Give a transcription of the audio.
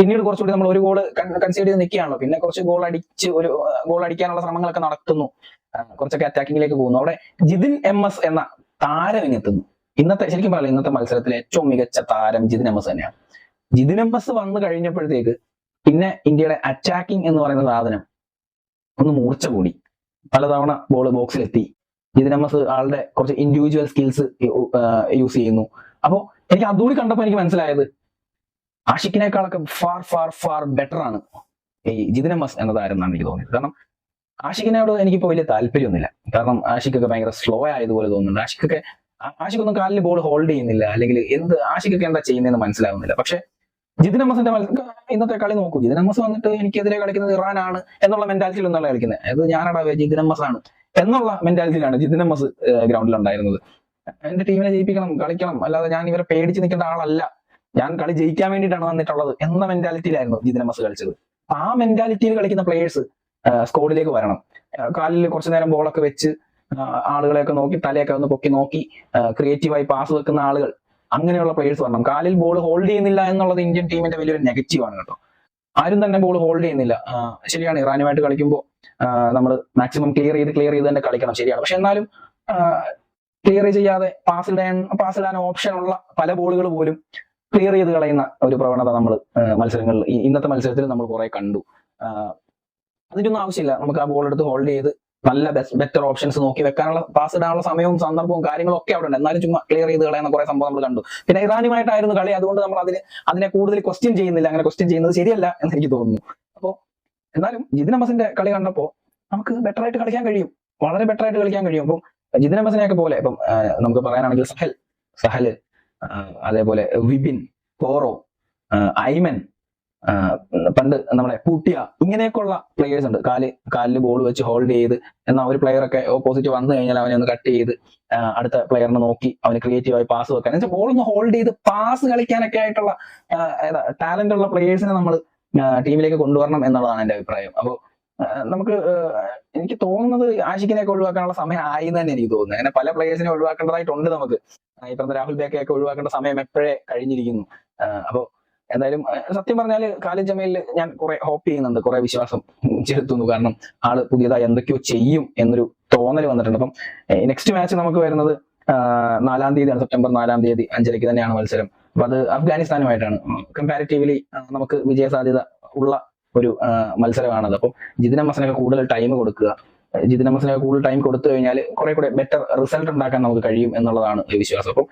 പിന്നീട് കുറച്ചുകൂടി നമ്മൾ ഒരു ഗോൾ കൺസീഡ് ചെയ്ത് നിൽക്കുകയാണല്ലോ. പിന്നെ കുറച്ച് ഗോൾ അടിച്ച് ഒരു ഗോൾ അടിക്കാനുള്ള ശ്രമങ്ങളൊക്കെ നടത്തുന്നു. കുറച്ചൊക്കെ അറ്റാക്കിങ്ങിലേക്ക് പോകുന്നു. അവിടെ ജിതിൻ എം എസ് എന്ന താരം ഇങ്ങെത്തുന്നു ഇന്നത്തെ ശരിക്കും പറയാം ഇന്നത്തെ മത്സരത്തിലെ ഏറ്റവും മികച്ച താരം ജിതിൻ എം എസ് തന്നെയാണ്. ജിതിൻ എം എസ് വന്നു കഴിഞ്ഞപ്പോഴത്തേക്ക് പിന്നെ ഇന്ത്യയുടെ അറ്റാക്കിംഗ് എന്ന് പറയുന്ന സാധനം ഒന്ന് മൂർച്ച കൂടി. പലതവണ ബോൾ ബോക്സിലെത്തി ജിതിൻ എം എസ് ആളുടെ കുറച്ച് ഇൻഡിവിജ്വൽ സ്കിൽസ് യൂസ് ചെയ്യുന്നു. അപ്പോ എനിക്ക് അതുകൂടി കണ്ടപ്പോൾ എനിക്ക് മനസ്സിലായത് ആഷിക്കിനേക്കാളൊക്കെ ഫാർ ഫാർ ഫാർ ബെറ്റർ ആണ് ഈ ജിതിന മസ് എന്ന താരം എന്നാണ് എനിക്ക് തോന്നിയത്? കാരണം ആഷിക്കിനോട് എനിക്കിപ്പോ വലിയ താല്പര്യമൊന്നുമില്ല. കാരണം ആഷിക്കൊക്കെ ഭയങ്കര സ്ലോ ആയതുപോലെ തോന്നുന്നുണ്ട്. ആഷിക്കൊക്കെ ആ- ആഷിക്കൊന്നും കാലിൽ ബോൾ ഹോൾഡ് ചെയ്യുന്നില്ല. അല്ലെങ്കിൽ എന്ത് ആഷിക്കൊക്കെ എന്താ ചെയ്യുന്നതെന്ന് മനസ്സിലാവുന്നില്ല. പക്ഷെ ജിതിൻ മത്സരം ഇന്നത്തെ കളി നോക്കൂ. ജിതിൻ എമ്മസ് വന്നിട്ട് എനിക്കെതിരെ കളിക്കുന്നത് ഇറാനാണ് എന്നുള്ള മെന്റാലിറ്റിയിൽ ഒന്നല്ല കളിക്കുന്നത്. അത് ഞാനടാ ജിതിൻ ആണ് എന്നുള്ള മെന്റാലിറ്റിയിലാണ് ജിതിൻ ഗ്രൗണ്ടിൽ ഉണ്ടായിരുന്നത്. എന്റെ ടീമിനെ ജയിപ്പിക്കണം കളിക്കണം. അല്ലാതെ ഞാൻ ഇവരെ പേടിച്ച് നിൽക്കേണ്ട ആളല്ല. ഞാൻ കളി ജയിക്കാൻ വേണ്ടിയിട്ടാണ് വന്നിട്ടുള്ളത് എന്ന മെന്റാലിറ്റിയിലായിരുന്നു ജിതിൻ എമ്മസ് കളിച്ചത്. ആ മെന്റാലിറ്റിയിൽ കളിക്കുന്ന പ്ലേയേഴ്സ് സ്കോഡിലേക്ക് വരണം. കാലിൽ കുറച്ചു നേരം ബോളൊക്കെ വെച്ച് ആളുകളെയൊക്കെ നോക്കി തലയൊക്കെ ഒന്ന് പൊക്കി നോക്കി ക്രിയേറ്റീവായി പാസ് വെക്കുന്ന ആളുകൾ അങ്ങനെയുള്ള പ്ലേയേഴ്സ് വരണം. കാലിൽ ബോൾ ഹോൾഡ് ചെയ്യുന്നില്ല എന്നുള്ളത് ഇന്ത്യൻ ടീമിന്റെ വലിയൊരു നെഗറ്റീവ് ആണ് കേട്ടോ. ആരും തന്നെ ബോൾ ഹോൾഡ് ചെയ്യുന്നില്ല. ശരിയാണ് ഇറാനുമായിട്ട് കളിക്കുമ്പോൾ നമ്മൾ മാക്സിമം ക്ലിയർ ചെയ്ത് ക്ലിയർ ചെയ്ത് തന്നെ കളിക്കണം ശരിയാണ്. പക്ഷെ എന്നാലും ക്ലിയർ ചെയ്യാതെ പാസ് ഇടാൻ പാസ് ഇടാൻ ഓപ്ഷൻ ഉള്ള പല ബോളുകൾ പോലും ക്ലിയർ ചെയ്ത് കളയുന്ന ഒരു പ്രവണത നമ്മൾ മത്സരങ്ങളിൽ ഇന്നത്തെ മത്സരത്തിൽ നമ്മൾ കുറെ കണ്ടു. അതിന്റെ ഒന്നും ആവശ്യമില്ല. നമുക്ക് ആ ബോൾ എടുത്ത് ഹോൾഡ് ചെയ്ത് നല്ല ബെറ്റർ ഓപ്ഷൻസ് നോക്കി വെക്കാനുള്ള പാസ് ഇടാനുള്ള സമയവും സന്ദർഭവും കാര്യങ്ങളും ഒക്കെ അവിടെ ഉണ്ട്. എന്നാലും ചുമ്മാ ക്ലിയർ ചെയ്ത് കളയുന്ന കുറെ സംഭവം നമ്മൾ കണ്ടു. പിന്നെ ഇറാനുമായിട്ടായിരുന്നു കളി. അതുകൊണ്ട് നമ്മൾ അതിന് അതിനെ കൂടുതൽ ക്വസ്റ്റ്യൻ ചെയ്യുന്നില്ല. അങ്ങനെ ക്വസ്റ്റ്യൻ ചെയ്യുന്നത് ശരിയല്ല എന്ന് എനിക്ക് തോന്നുന്നു. അപ്പോ എന്നാലും ജിതിൻ അമസിന്റെ കളി കണ്ടപ്പോ നമുക്ക് ബെറ്റർ ആയിട്ട് കളിക്കാൻ കഴിയും. വളരെ ബെറ്റർ ആയിട്ട് കളിക്കാൻ കഴിയും. അപ്പം ജിതിൻ അമസിനെയൊക്കെ പോലെ ഇപ്പം നമുക്ക് പറയാനാണെങ്കിൽ സഹൽ സഹൽ അതേപോലെ വിപിൻ കോറോ ഐമൻ പണ്ട് നമ്മളെ പൂട്ടിയ ഇങ്ങനെയൊക്കെയുള്ള പ്ലേയേഴ്സ് ഉണ്ട്. കാൽ കാലിൽ ബോൾ വെച്ച് ഹോൾഡ് ചെയ്ത് എന്നാൽ ഒരു പ്ലെയർ ഒക്കെ ഓപ്പോസിറ്റ് വന്നു കഴിഞ്ഞാൽ അവനെ ഒന്ന് കട്ട് ചെയ്ത് അടുത്ത പ്ലെയറിനെ നോക്കി അവന് ക്രിയേറ്റീവായി പാസ് വെക്കാൻ. എന്നുവെച്ചാൽ ബോൾ ഒന്ന് ഹോൾഡ് ചെയ്ത് പാസ് കളിക്കാനൊക്കെ ആയിട്ടുള്ള ടാലന്റ് ഉള്ള പ്ലേയേഴ്സിനെ നമ്മൾ ടീമിലേക്ക് കൊണ്ടുവരണം എന്നുള്ളതാണ് എന്റെ അഭിപ്രായം. അപ്പോൾ നമുക്ക് എനിക്ക് തോന്നുന്നത് ആഷിക്കിനെയൊക്കെ ഒഴിവാക്കാനുള്ള സമയം ആയി തന്നെ എനിക്ക് തോന്നുന്നു. അങ്ങനെ പല പ്ലേയേഴ്സിനെ ഒഴിവാക്കേണ്ടതായിട്ടുണ്ട് നമുക്ക്. പറഞ്ഞ രാഹുൽ ബേക്കയൊക്കെ ഒഴിവാക്കേണ്ട സമയം എപ്പോഴേ കഴിഞ്ഞിരിക്കുന്നു. അപ്പോൾ എന്തായാലും സത്യം പറഞ്ഞാൽ കാലിൻ ജമയിൽ ഞാൻ കുറെ ഹോപ്പ് ചെയ്യുന്നുണ്ട് കുറെ വിശ്വാസം ചെലുത്തുന്നു. കാരണം ആൾ പുതിയതായി എന്തൊക്കെയോ ചെയ്യും എന്നൊരു തോന്നൽ വന്നിട്ടുണ്ട്. അപ്പം നെക്സ്റ്റ് മാച്ച് നമുക്ക് വരുന്നത് നാലാം തീയതിയാണ്. സെപ്റ്റംബർ നാലാം തീയതി അഞ്ചരയ്ക്ക് തന്നെയാണ് മത്സരം. അപ്പൊ അത് അഫ്ഗാനിസ്ഥാനുമായിട്ടാണ്. കമ്പാരിറ്റീവ്ലി നമുക്ക് വിജയ സാധ്യത ഉള്ള ഒരു മത്സരമാണത്. അപ്പം ജിതിൻ കൂടുതൽ ടൈം കൊടുക്കുക. ജിതിൻ കൂടുതൽ ടൈം കൊടുത്തു കഴിഞ്ഞാൽ കുറെ കൂടെ ബെറ്റർ റിസൾട്ട് ഉണ്ടാക്കാൻ നമുക്ക് കഴിയും എന്നുള്ളതാണ് വിശ്വാസം. അപ്പം